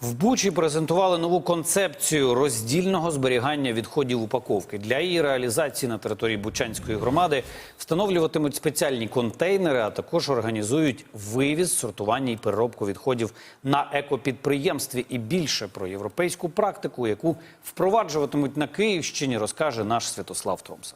В Бучі презентували нову концепцію роздільного зберігання відходів упаковки. Для її реалізації на території Бучанської громади встановлюватимуть спеціальні контейнери, а також організують вивіз, сортування і переробку відходів на екопідприємстві. І більше про європейську практику, яку впроваджуватимуть на Київщині, розкаже наш Святослав Томса.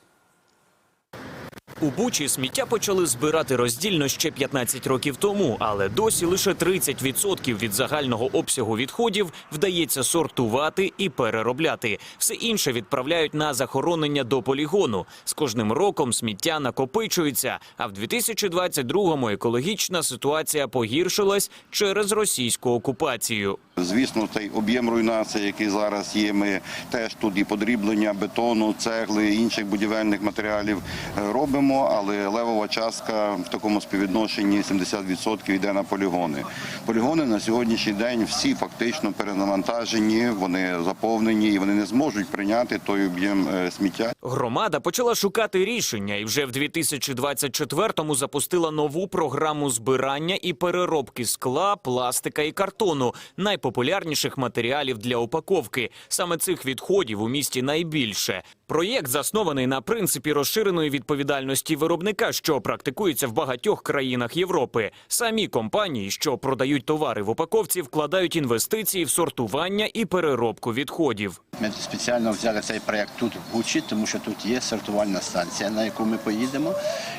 У Бучі сміття почали збирати роздільно ще 15 років тому, але досі лише 30% від загального обсягу відходів вдається сортувати і переробляти. Все інше відправляють на захоронення до полігону. З кожним роком сміття накопичується. А в 2022-му екологічна ситуація погіршилась через російську окупацію. Звісно, цей об'єм руйнації, який зараз є, ми теж тут і подріблення бетону, цегли, інших будівельних матеріалів е, робимо, але левова частка в такому співвідношенні 70% йде на полігони. Полігони на сьогоднішній день всі фактично перенавантажені, вони заповнені і вони не зможуть прийняти той об'єм е, сміття. Громада почала шукати рішення і вже в 2024-му запустила нову програму збирання і переробки скла, пластика і картону найпопулярніших матеріалів для упаковки. Саме цих відходів у місті найбільше. Проєкт заснований на принципі розширеної відповідальності виробника, що практикується в багатьох країнах Європи. Самі компанії, що продають товари в упаковці, вкладають інвестиції в сортування і переробку відходів. Ми спеціально взяли цей проєкт тут в Бучі, тому що тут є сортувальна станція, на яку ми поїдемо.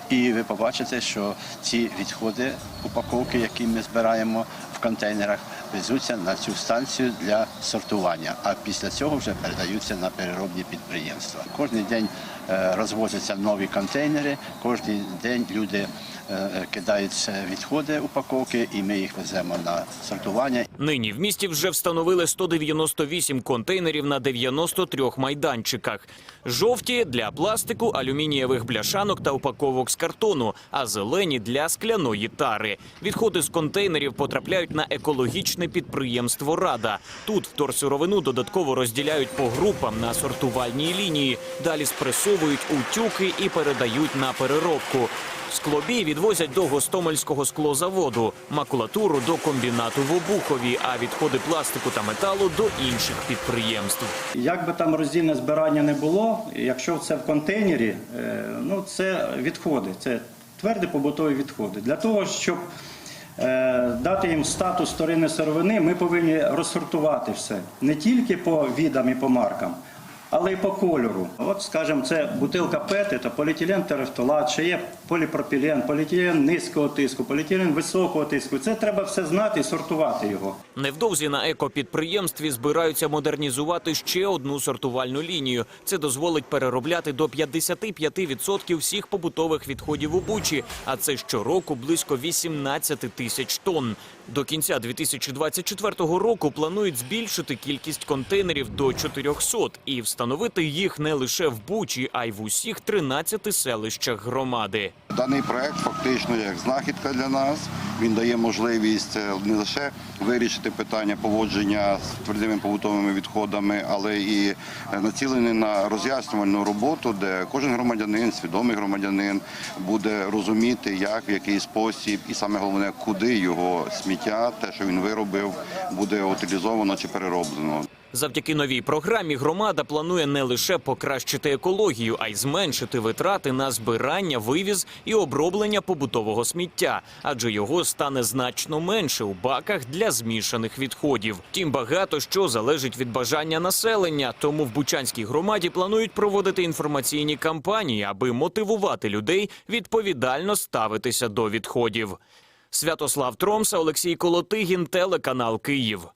І ви побачите, що ці відходи, упаковки, які ми збираємо в контейнерах, везуться на цю станцію для сортування. А після цього вже передаються на переробні підприємства. Кожен день розвозяться нові контейнери, кожен день люди е, кидають е, відходи упаковки, і ми їх веземо на сортування. Нині в місті вже встановили 198 контейнерів на 93 майданчиках. Жовті для пластику, алюмінієвих бляшанок та упаковок з картону, а зелені для скляної тари. Відходи з контейнерів потрапляють на екологічне підприємство Рада. Тут вторсировину додатково розділяють по групам на сортувальній лінії. Далі спресовують у тюки і передають на переробку. Склобій відвозять до Гостомельського склозаводу, макулатуру до комбінату в Обухові, а відходи пластику та металу до інших підприємств. Як би там роздільне збирання не було, якщо це в контейнері, е, ну це відходи, це тверді побутові відходи. Для того, щоб е, дати їм статус вторинної сировини, ми повинні розсортувати все не тільки по відам і по маркам. Але й по кольору. От, скажімо, це бутилка ПЕТ, це поліетилен терефтолат, ще є поліпропілен, поліетилен низького тиску, поліетилен високого тиску. Це треба все знати і сортувати його. Невдовзі на екопідприємстві збираються модернізувати ще одну сортувальну лінію. Це дозволить переробляти до 55% всіх побутових відходів у Бучі, а це щороку близько 18 тисяч тонн. До кінця 2024 року планують збільшити кількість контейнерів до 400 і встановити їх не лише в Бучі, а й в усіх 13 селищах громади. Даний проект фактично як знахідка для нас. Він дає можливість е, не лише вирішити питання поводження з твердими побутовими відходами, але і е, націлений на роз'яснювальну роботу, де кожен громадянин, свідомий громадянин, буде розуміти, як в який спосіб, і саме головне, куди його сміття, те, що він виробив, буде утилізовано чи перероблено. Завдяки новій програмі громада планує не лише покращити екологію, а й зменшити витрати на збирання, вивіз і оброблення побутового сміття, адже його стане значно менше у баках для змішаних відходів. Тім багато що залежить від бажання населення. Тому в Бучанській громаді планують проводити інформаційні кампанії, аби мотивувати людей відповідально ставитися до відходів. Святослав Тромса, Олексій Колотигін, телеканал Київ.